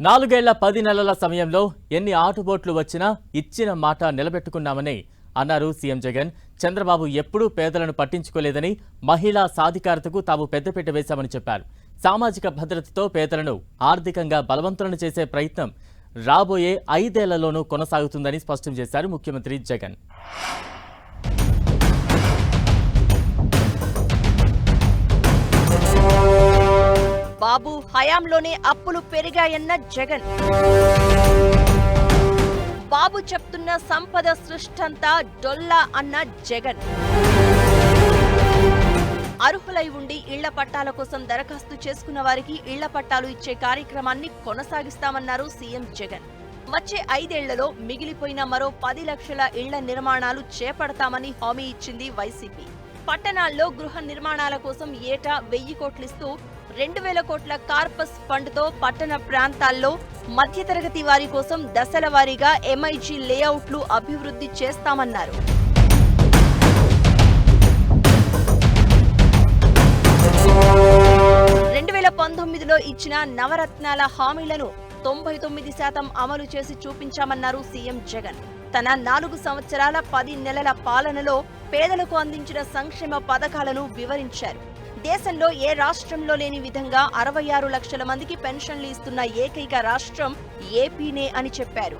నాలుగేళ్ళ పది నెలల సమయంలో ఎన్ని ఆటుబోట్లు వచ్చినా ఇచ్చిన మాట నిలబెట్టుకున్నామని అన్నారు సీఎం జగన్. చంద్రబాబు ఎప్పుడూ పేదలను పట్టించుకోలేదని మహిళా సాధికారతకు తాము పెద్దపీట వేశామని చెప్పారు. సామాజిక భద్రతతో పేదలను ఆర్థికంగా బలవంతులను చేసే ప్రయత్నం రాబోయే ఐదేళ్ళలోనూ కొనసాగుతుందని స్పష్టం చేశారు ముఖ్యమంత్రి జగన్. బాబు హయాంలోనే అప్పులు పెరిగాయన్న జగన్. బాబు చెప్తున్న సంపద సృష్టంతా డొల్లా అన్న జగన్. అర్హులై ఉండి ఇళ్ళ పట్టాల కోసం దరఖాస్తు చేసుకున్న వారికి ఇళ్ళ పట్టాలు ఇచ్చే కార్యక్రమాన్ని కొనసాగిస్తామన్నారు సీఎం జగన్. వచ్చే ఐదేళ్ళలో మిగిలిపోయిన మరో పది లక్షల ఇళ్ళ నిర్మాణాలు చేపడతామని హామీ ఇచ్చింది వైసీపీ. పట్టణాల్లో గృహ నిర్మాణాల కోసం ఏటా వెయ్యి కోట్లిస్తూ రెండు వేల కోట్ల కార్పస్ ఫండ్తో పట్టణ ప్రాంతాల్లో మధ్యతరగతి వారి కోసం దశల వారీగా ఎంఐజీ లేఅవుట్లు అభివృద్ధి చేస్తామన్నారు. రెండు వేల పంతొమ్మిదిలో ఇచ్చిన నవరత్నాల హామీలను తొంభై తొమ్మిది శాతం అమలు చేసి చూపించామన్నారు సీఎం జగన్. తన నాలుగు సంవత్సరాల పది నెలల పాలనలో పేదలకు అందించిన సంక్షేమ పథకాలను వివరించారు. దేశంలో ఏ రాష్ట్రంలో లేని విధంగా అరవై ఆరు లక్షల మందికి పెన్షన్లు ఇస్తున్న ఏకైక రాష్ట్రం ఏపీనే అని చెప్పారు.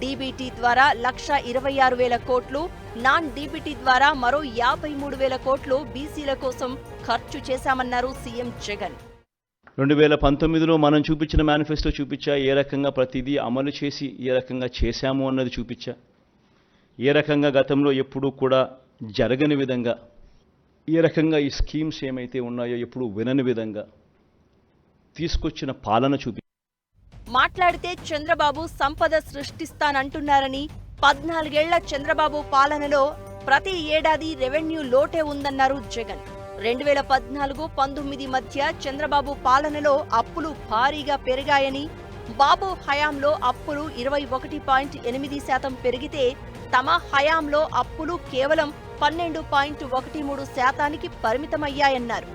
డీబీటీ ద్వారా లక్ష ఇరవై ఆరు వేల కోట్లు నాన్ డీబీటీ ద్వారా మరో యాభై మూడు వేల కోట్లు బీసీల కోసం ఖర్చు చేశామన్నారు సీఎం జగన్. రెండు వేల పంతొమ్మిదిలో మనం చూపించిన మేనిఫెస్టో చూపించా ఏ రకంగా ప్రతిదీ అమలు చేసి ఏ రకంగా చేశాము అన్నది చూపించా. ఏ రకంగా గతంలో ఎప్పుడూ కూడా జరగని విధంగా ఏ రకంగా ఈ స్కీమ్స్ ఏమైతే ఉన్నాయో ఎప్పుడు వినని విధంగా తీసుకొచ్చిన పాలన చూపి మాట్లాడితే చంద్రబాబు సంపద సృష్టిస్తానంటున్నారని పద్నాలుగేళ్ళ చంద్రబాబు పాలనలో ప్రతి ఏడాది రెవెన్యూ లోటే ఉందన్నారు జగన్. రెండు వేల పద్నాలుగు పంతొమ్మిది మధ్య చంద్రబాబు పాలనలో అప్పులు భారీగా పెరిగాయని బాబు హయాంలో అప్పులు ఇరవై ఒకటి పాయింట్ ఎనిమిది శాతం పెరిగితే తమ హయాంలో అప్పులు కేవలం పన్నెండు పాయింట్ ఒకటి మూడు శాతానికి పరిమితమయ్యాయన్నారు.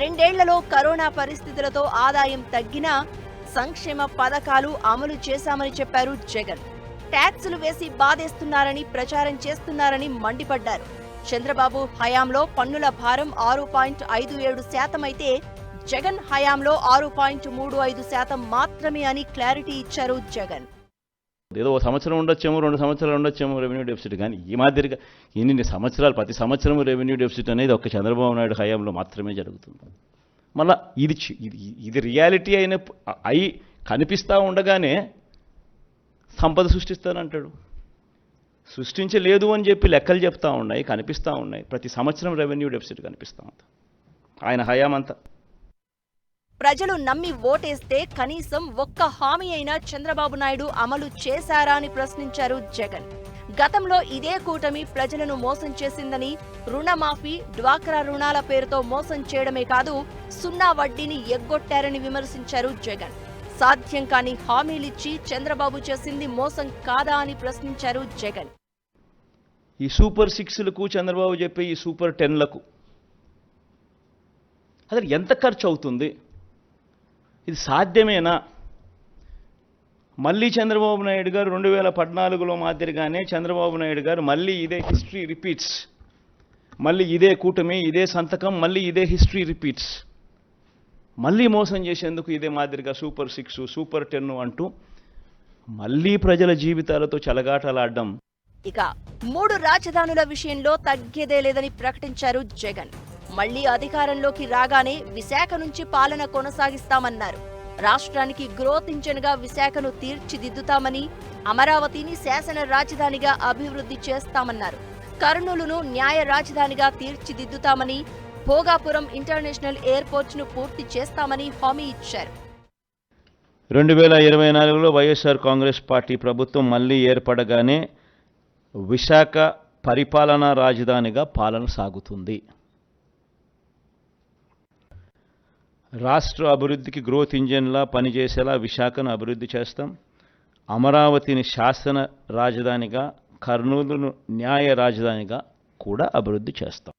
రెండేళ్ళలో కరోనా పరిస్థితులతో ఆదాయం తగ్గినా సంక్షేమ పథకాలు అమలు చేశామని చెప్పారు జగన్. ట్యాక్సులు వేసి బాధేస్తున్నారని ప్రచారం చేస్తున్నారని మండిపడ్డారు. చంద్రబాబు హయాంలో పన్నుల భారం ఆరు పాయింట్ ఐదు ఏడు శాతం అయితే జగన్ హయాంలో ఆరు పాయింట్ మూడు ఐదు శాతం మాత్రమే అని క్లారిటీ ఇచ్చారు జగన్. ఏదో ఒక సంవత్సరం ఉండొచ్చేమో రెండు సంవత్సరాలు ఉండొచ్చేమో రెవెన్యూ డెఫిసిట్ కానీ ఈ మాదిరిగా ఇన్ని సంవత్సరాలు ప్రతి సంవత్సరం రెవెన్యూ డెఫిసిట్ అనేది ఒక చంద్రబాబు నాయుడు హయాంలో మాత్రమే జరుగుతుంది. మళ్ళీ ఇది ఇది రియాలిటీ అయిన అయి కనిపిస్తూ ఉండగానే సంపద సృష్టిస్తానంటాడు. సృష్టించలేదు అని చెప్పి లెక్కలు చెప్తా ఉన్నాయి కనిపిస్తూ ఉన్నాయి. ప్రతి సంవత్సరం రెవెన్యూ డెఫిసిట్ కనిపిస్తూ ఉంది. ఆయన హయాం అంతా ప్రజలు నమ్మి ఓటేస్తే కనీసం ఒక్క హామీ అయినా చంద్రబాబు నాయుడు అమలు చేశారా అని ప్రశ్నించారు జగన్. గతంలో ఇదే కూటమి ప్రజలను మోసం చేసిందని రుణమాఫీ డ్వాక్రా రుణాల పేరుతో మోసం చేయడమే కాదు సున్నా వడ్డీని ఎగ్గొట్టారని విమర్శించారు జగన్. సాధ్యం కాని హామీలిచ్చి చంద్రబాబు చేసింది మోసం కాదా అని ప్రశ్నించారు జగన్. ఈ సూపర్ సిక్స్లకు చంద్రబాబు చెప్పే ఈ సూపర్ టెన్లకు అసలు ఎంత ఖర్చు అవుతుంది ఇది సాధ్యమేనా? మళ్ళీ చంద్రబాబు నాయుడు గారు రెండు వేల పద్నాలుగులో మాదిరిగానే చంద్రబాబు నాయుడు గారు మళ్ళీ ఇదే హిస్టరీ రిపీట్స్ మళ్ళీ ఇదే కూటమి ఇదే సంతకం మళ్ళీ ఇదే హిస్టరీ రిపీట్స్ మళ్ళీ మోసం చేసేందుకు ఇదే మాదిరిగా సూపర్ సిక్స్ సూపర్ టెన్ అంటూ మళ్ళీ ప్రజల జీవితాలతో చెలగాటలాడడం. ఇక మూడు రాజధానుల విషయంలో తగ్గేదే లేదని ప్రకటించారు జగన్. మళ్ళీ అధికారంలోకి రాగానే విశాఖ నుంచి పాలన కొనసాగిస్తామన్నారు. రాష్ట్రానికి గ్రోత్ ఇంజన్గా విశాఖను తీర్చిదిద్దుతామని అమరావతిని శాసన రాజధానిగా అభివృద్ధి చేస్తామన్నారు. కర్నూలును న్యాయ రాజధానిగా తీర్చిదిద్దుతామని భోగాపురం ఇంటర్నేషనల్ ఎయిర్పోర్ట్ను పూర్తి చేస్తామని హామీ ఇచ్చారు. రెండు వేల ఇరవై నాలుగులో వైఎస్ఆర్ కాంగ్రెస్ పార్టీ ప్రభుత్వం మళ్ళీ ఏర్పడగానే విశాఖ పరిపాలనా రాజధానిగా పాలన సాగుతుంది. రాష్ట్ర అభివృద్ధికి గ్రోత్ ఇంజన్లా పనిచేసేలా విశాఖను అభివృద్ధి చేస్తాం. అమరావతిని శాసన రాజధానిగా కర్నూలును న్యాయ రాజధానిగా కూడా అభివృద్ధి చేస్తాం.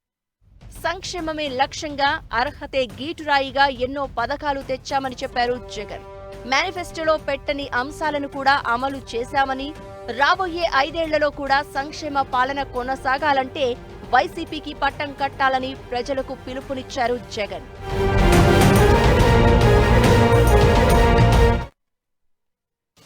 సంక్షేమమే లక్ష్యంగా అర్హతే గీటురాయిగా ఎన్నో పథకాలు తెచ్చామని చెప్పారు జగన్. మేనిఫెస్టోలో పెట్టని అంశాలను కూడా అమలు చేశామని రాబోయే ఐదేళ్ళలో కూడా సంక్షేమ పాలన కొనసాగాలంటే వైసీపీకి పట్టం కట్టాలని ప్రజలకు పిలుపునిచ్చారు జగన్. Thank you.